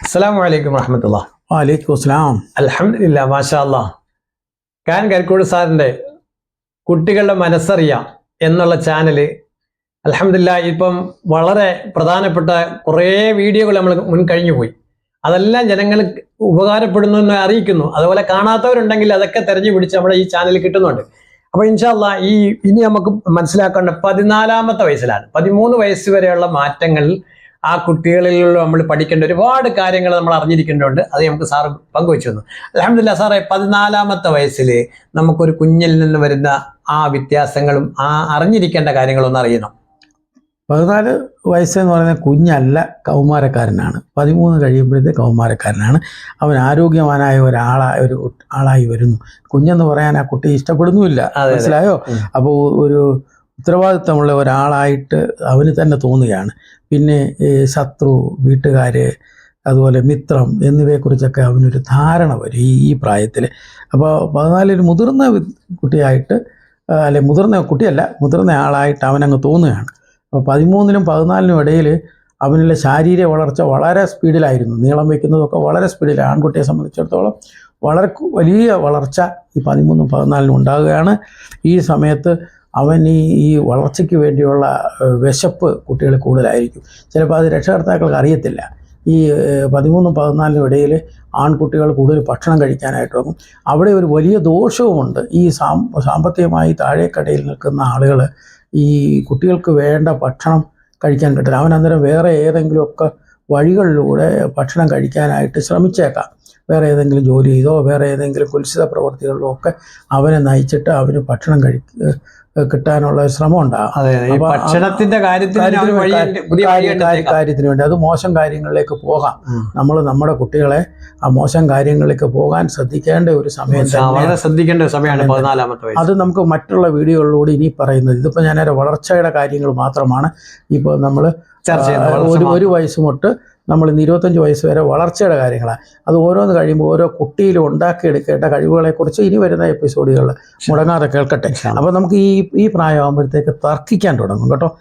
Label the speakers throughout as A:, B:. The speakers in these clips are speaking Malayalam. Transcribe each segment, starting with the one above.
A: അസ്സാം വലൈക്കും വറഹമത്തുള്ള.
B: വാലേക്കും അസ്സലാം.
A: അലഹമില്ല മാഷാ അല്ലാ കാൻ കരിക്കോട് സാറിന്റെ കുട്ടികളുടെ മനസ്സറിയാം എന്നുള്ള ചാനൽ അലഹമില്ല ഇപ്പം വളരെ പ്രധാനപ്പെട്ട കുറേ വീഡിയോകൾ നമ്മൾ മുൻ കഴിഞ്ഞു പോയി. അതെല്ലാം ജനങ്ങൾ ഉപകാരപ്പെടുന്നു എന്ന് അറിയിക്കുന്നു. അതുപോലെ കാണാത്തവരുണ്ടെങ്കിൽ അതൊക്കെ തെരഞ്ഞു പിടിച്ച് നമ്മുടെ ഈ ചാനൽ കിട്ടുന്നുണ്ട്. അപ്പൊ ഇൻഷാല്ല ഈ ഇനി നമുക്ക് മനസ്സിലാക്കേണ്ട പതിനാലാമത്തെ വയസ്സിലാണ്. പതിമൂന്ന് വയസ്സ് വരെയുള്ള മാറ്റങ്ങൾ ആ കുട്ടികളിലുള്ള നമ്മൾ പഠിക്കേണ്ട ഒരുപാട് കാര്യങ്ങൾ നമ്മൾ അറിഞ്ഞിരിക്കേണ്ടതുണ്ട്. അത് നമുക്ക് സാറ് പങ്കുവെച്ചു തന്നു. അലഹമില്ല സാറേ പതിനാലാമത്തെ വയസ്സിൽ നമുക്കൊരു കുഞ്ഞിൽ നിന്ന് വരുന്ന ആ വ്യത്യാസങ്ങളും ആ അറിഞ്ഞിരിക്കേണ്ട കാര്യങ്ങളൊന്നും അറിയണം.
B: പതിനാല് വയസ്സെന്ന് പറയുന്ന കുഞ്ഞല്ല കൗമാരക്കാരനാണ്. പതിമൂന്ന് കഴിയുമ്പോഴത്തെ കൗമാരക്കാരനാണ്. അവൻ ആരോഗ്യവാനായ ഒരാളായ ഒരു ആളായി വരുന്നു. കുഞ്ഞെന്ന് പറയാൻ ആ കുട്ടി ഇഷ്ടപ്പെടുന്നുമില്ല. മനസ്സിലായോ? അപ്പോൾ ഒരു ഉത്തരവാദിത്തമുള്ള ഒരാളായിട്ട് അവന് തന്നെ തോന്നുകയാണ്. പിന്നെ ശത്രു വീട്ടുകാർ അതുപോലെ മിത്രം എന്നിവയെക്കുറിച്ചൊക്കെ അവനൊരു ധാരണ വരും ഈ പ്രായത്തിൽ അപ്പോൾ പതിനാലൊരു മുതിർന്ന കുട്ടിയായിട്ട് അല്ലെ മുതിർന്ന കുട്ടിയല്ല മുതിർന്ന ആളായിട്ട് അവനങ്ങ് തോന്നുകയാണ്. അപ്പോൾ പതിമൂന്നിനും പതിനാലിനും ഇടയിൽ അവനിലെ ശാരീരിക വളർച്ച വളരെ സ്പീഡിലായിരുന്നു. നീളം വയ്ക്കുന്നതൊക്കെ വളരെ സ്പീഡിൽ ആൺകുട്ടിയെ സംബന്ധിച്ചിടത്തോളം വളരെ വലിയ വളർച്ച ഈ പതിമൂന്നും പതിനാലിനും ഉണ്ടാകുകയാണ്. ഈ സമയത്ത് അവൻ ഈ ഈ വളർച്ചയ്ക്ക് വേണ്ടിയുള്ള വിശപ്പ് കുട്ടികൾ കൂടുതലായിരിക്കും. ചിലപ്പോൾ അത് രക്ഷകർത്താക്കൾക്ക് അറിയത്തില്ല. ഈ പതിമൂന്നും പതിനാലിനും ഇടയിൽ ആൺകുട്ടികൾ കൂടുതൽ ഭക്ഷണം കഴിക്കാനായിട്ട് തുടങ്ങും. അവിടെ ഒരു വലിയ ദോഷവുമുണ്ട്. ഈ സാം സാമ്പത്തികമായി താഴേക്കടയിൽ നിൽക്കുന്ന ആളുകൾ ഈ കുട്ടികൾക്ക് വേണ്ട ഭക്ഷണം കഴിക്കാൻ കിട്ടില്ല അവൻ വേറെ ഏതെങ്കിലുമൊക്കെ വഴികളിലൂടെ ഭക്ഷണം കഴിക്കാനായിട്ട് ശ്രമിച്ചേക്കാം. വേറെ ഏതെങ്കിലും ജോലി ചെയ്തോ വേറെ ഏതെങ്കിലും കുൽസിത പ്രവർത്തികളിലോ ഒക്കെ അവനെ നയിച്ചിട്ട് അവന് ഭക്ഷണം കഴി കിട്ടാനുള്ള ശ്രമം ഉണ്ടാകും
A: ഭക്ഷണത്തിന്റെ
B: കാര്യത്തിന് വേണ്ടി. അത് മോശം കാര്യങ്ങളിലേക്ക് പോകാം. നമ്മൾ നമ്മുടെ കുട്ടികളെ ആ മോശം കാര്യങ്ങളിലേക്ക് പോകാൻ ശ്രദ്ധിക്കേണ്ട ഒരു സമയം
A: ശ്രദ്ധിക്കേണ്ട സമയമാണ് പതിനാലാമത്തെ
B: അത് നമുക്ക് മറ്റുള്ള വീഡിയോകളിലൂടെ ഇനി പറയുന്നത്. ഇതിപ്പോ ഞാൻ വളർച്ചയുടെ കാര്യങ്ങൾ മാത്രമാണ്. ഇപ്പൊ നമ്മൾ ഒരു വയസ്സ് തൊട്ട് നമ്മൾ ഇന്ന് ഇരുപത്തഞ്ച് വയസ്സ് വരെ വളർച്ചയുടെ കാര്യങ്ങളാണ്. അത് ഓരോന്ന് കഴിയുമ്പോൾ ഓരോ കുട്ടിയിലും ഉണ്ടാക്കിയെടുക്കേണ്ട കഴിവുകളെക്കുറിച്ച് ഇനി വരുന്ന എപ്പിസോഡുകളിൽ മുടങ്ങാതെ കേൾക്കട്ടെ. അപ്പോൾ നമുക്ക് ഈ ഈ പ്രായമാകുമ്പോഴത്തേക്ക് തർക്കിക്കാൻ തുടങ്ങും കേട്ടോ.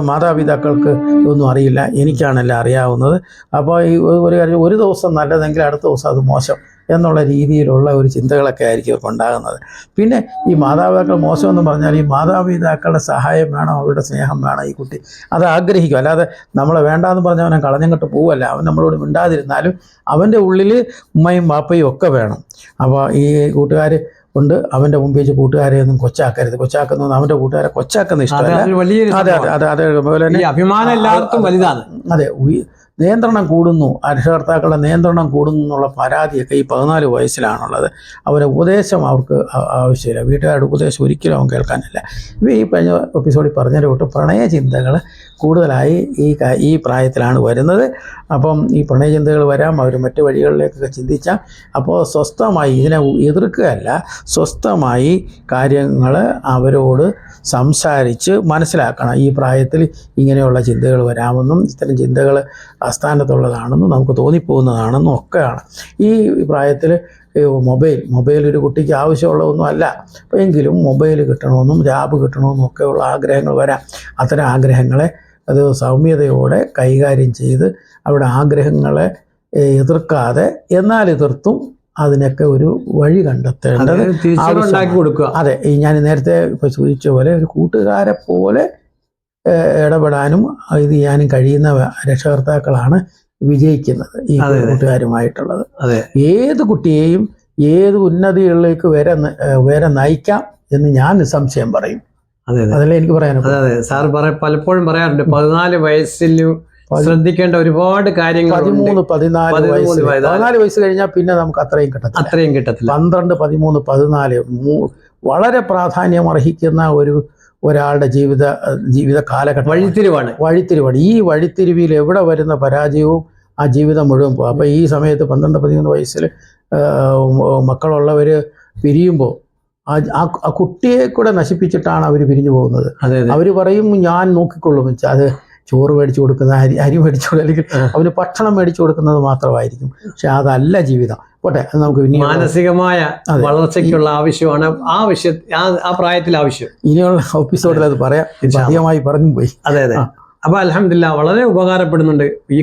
B: മാതാപിതാക്കൾക്ക് ഒന്നും അറിയില്ല. എനിക്കാണല്ലോ അറിയാവുന്നത്. അപ്പോൾ ഈ ഒരു- ഒരു കാര്യം ഒരു ദിവസം നല്ലതെങ്കിൽ അടുത്ത ദിവസം അത് മോശം. എന്നുള്ള രീതിയിലുള്ള ഒരു ചിന്തകളൊക്കെ ആയിരിക്കും അവർക്ക് ഉണ്ടാകുന്നത്. പിന്നെ ഈ മാതാപിതാക്കൾ മോശമെന്ന് പറഞ്ഞാൽ ഈ മാതാപിതാക്കളുടെ സഹായം വേണം അവരുടെ സ്നേഹം വേണം ഈ കുട്ടി. അത് ആഗ്രഹിക്കും. അല്ലാതെ നമ്മളെ വേണ്ടാന്ന് പറഞ്ഞാൽ അവനെ കളഞ്ഞങ്ങട്ട് പോവല്ല. അവൻ നമ്മളോട് മിണ്ടാതിരുന്നാലും അവന്റെ ഉള്ളിൽ ഉമ്മയും ബാപ്പയും ഒക്കെ വേണം. അപ്പോൾ ഈ കൂട്ടുകാർ ഉണ്ട്. അവന്റെ മുമ്പിൽ വെച്ച് കൂട്ടുകാരെ ഒന്നും കൊച്ചാക്കരുത്. കൊച്ചാക്കുന്നത് അവന്റെ കൂട്ടുകാരെ കൊച്ചാക്കുന്ന
A: അത്
B: ഇഷ്ടമല്ല. അതെ അതെ
A: അതെ.
B: അതെ അതെ അതുപോലെ തന്നെ
A: ഈ അഭിമാനം എല്ലാവർക്കും വലുതാണ്.
B: അതെ നിയന്ത്രണം കൂടുന്നു. രക്ഷകർത്താക്കളുടെ നിയന്ത്രണം കൂടുന്നു എന്നുള്ള പരാതിയൊക്കെ ഈ പതിനാല് വയസ്സിലാണുള്ളത്. അവരെ ഉപദേശം അവർക്ക് ആവശ്യമില്ല. വീട്ടുകാരുടെ ഉപദേശം ഒരിക്കലും അവൻ കേൾക്കാനില്ല. ഇപ്പോൾ ഈ കഴിഞ്ഞ എപ്പിസോഡിൽ പറഞ്ഞത് തൊട്ട് പ്രണയ ചിന്തകൾ കൂടുതലായി ഈ ഈ പ്രായത്തിലാണ് വരുന്നത്. അപ്പം ഈ പ്രണയ ചിന്തകൾ വരാം. അവർ മറ്റു വഴികളിലേക്കൊക്കെ ചിന്തിച്ചാൽ അപ്പോൾ സ്വസ്ഥമായി ഇതിനെ എതിർക്കുകയല്ല സ്വസ്ഥമായി കാര്യങ്ങൾ അവരോട് സംസാരിച്ച് മനസ്സിലാക്കണം. ഈ പ്രായത്തിൽ ഇങ്ങനെയുള്ള ചിന്തകൾ വരാമെന്നും ഇത്തരം ചിന്തകൾ അസ്ഥാനത്തുള്ളതാണെന്നും നമുക്ക് തോന്നിപ്പോകുന്നതാണെന്നും ഒക്കെയാണ്. ഈ പ്രായത്തിൽ മൊബൈൽ മൊബൈൽ ഒരു കുട്ടിക്ക് ആവശ്യമുള്ളതൊന്നും അല്ല അപ്പോൾ എങ്കിലും മൊബൈൽ കിട്ടണമെന്നും ലാബ് കിട്ടണമെന്നും ഒക്കെയുള്ള ആഗ്രഹങ്ങൾ വരാം. അത്തരം ആഗ്രഹങ്ങളെ അത് സൗമ്യതയോടെ കൈകാര്യം ചെയ്ത് അവരുടെ ആഗ്രഹങ്ങളെ എതിർക്കാതെ എന്നാൽ എതിർത്തും അതിനൊക്കെ ഒരു വഴി കണ്ടെത്തേണ്ടത്
A: തിരിച്ചുണ്ടാക്കി. കൊടുക്കുക.
B: അതെ ഈ ഞാൻ നേരത്തെ ഇപ്പോൾ സൂചിച്ച പോലെ ഒരു കൂട്ടുകാരെ പോലെ ഇടപെടാനും ഇത് ചെയ്യാനും കഴിയുന്ന രക്ഷകർത്താക്കളാണ് വിജയിക്കുന്നത് ഈ. കൂട്ടുകാരുമായിട്ടുള്ളത്.
A: അതെ.
B: ഏത് കുട്ടിയെയും ഏത് ഉന്നതികളിലേക്ക് വരെ വരെ നയിക്കാം എന്ന് ഞാൻ നിസ്സംശയം പറയും.
A: അതെ അതെ.
B: അതല്ലേ എനിക്ക് പറയാനുള്ളത്
A: അതെ അതെ. സാർ പറ പലപ്പോഴും പറയാറുണ്ട് പതിനാല് വയസ്സിൽ ശ്രദ്ധിക്കേണ്ട ഒരുപാട് കാര്യങ്ങൾ
B: പതിമൂന്ന് പതിനാല് വയസ്സ്.
A: പതിനാല്.
B: വയസ്സ് കഴിഞ്ഞാൽ പിന്നെ നമുക്ക് അത്രയും കിട്ടത്തില്ല.
A: അത്രയും കിട്ടത്തില്ല.
B: പന്ത്രണ്ട് പതിമൂന്ന് പതിനാല് വളരെ പ്രാധാന്യം അർഹിക്കുന്ന ഒരു ഒരാളുടെ ജീവിത ജീവിത കാലഘട്ടം.
A: വഴിത്തിരിവാണ്.
B: വഴിത്തിരിവാണ്. ഈ വഴിത്തിരിവിൽ എവിടെ വരുന്ന പരാജയവും ആ ജീവിതം മുഴുവൻ പോകും. അപ്പോൾ ഈ സമയത്ത് പന്ത്രണ്ട് പതിമൂന്ന് വയസ്സിൽ മക്കളുള്ളവർ പിരിയുമ്പോൾ ആ ആ- കുട്ടിയെ കൂടെ നശിപ്പിച്ചിട്ടാണ് അവർ പിരിഞ്ഞു പോകുന്നത്. അവർ പറയും ഞാൻ നോക്കിക്കൊള്ളും. അത് ചോറ് മേടിച്ചു കൊടുക്കുന്ന അരി അരി മേടിച്ചു അല്ലെങ്കിൽ അവന് ഭക്ഷണം മേടിച്ചു കൊടുക്കുന്നത് മാത്രമായിരിക്കും. പക്ഷെ അതല്ല ജീവിതം. പോട്ടെ നമുക്ക്
A: മാനസികമായ വളർച്ചയ്ക്കുള്ള ആവശ്യമാണ്. ആ വിഷയ ആ പ്രായത്തിൽ ആവശ്യം.
B: ഇനിയുള്ള എപ്പിസോഡിൽ അത് പറയാം. അധികമായി പറഞ്ഞു പോയി.
A: അതെ അതെ.
B: അപ്പോൾ
A: അപ്പൊ അലഹമില്ല വളരെ ഉപകാരപ്പെടുന്നുണ്ട് ഈ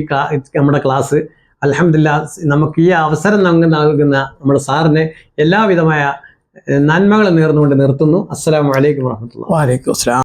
A: നമ്മുടെ ക്ലാസ് അലഹമില്ല നമുക്ക് ഈ അവസരം നമുക്ക് നൽകുന്ന നമ്മുടെ സാറിന് എല്ലാവിധമായ നന്മകൾ നേർന്നുകൊണ്ട് നിർത്തുന്നു. അസ്സലാമു വലൈക്കും വാഹമത്തുള്ള
B: വാലേക്കും അസ്സലാം.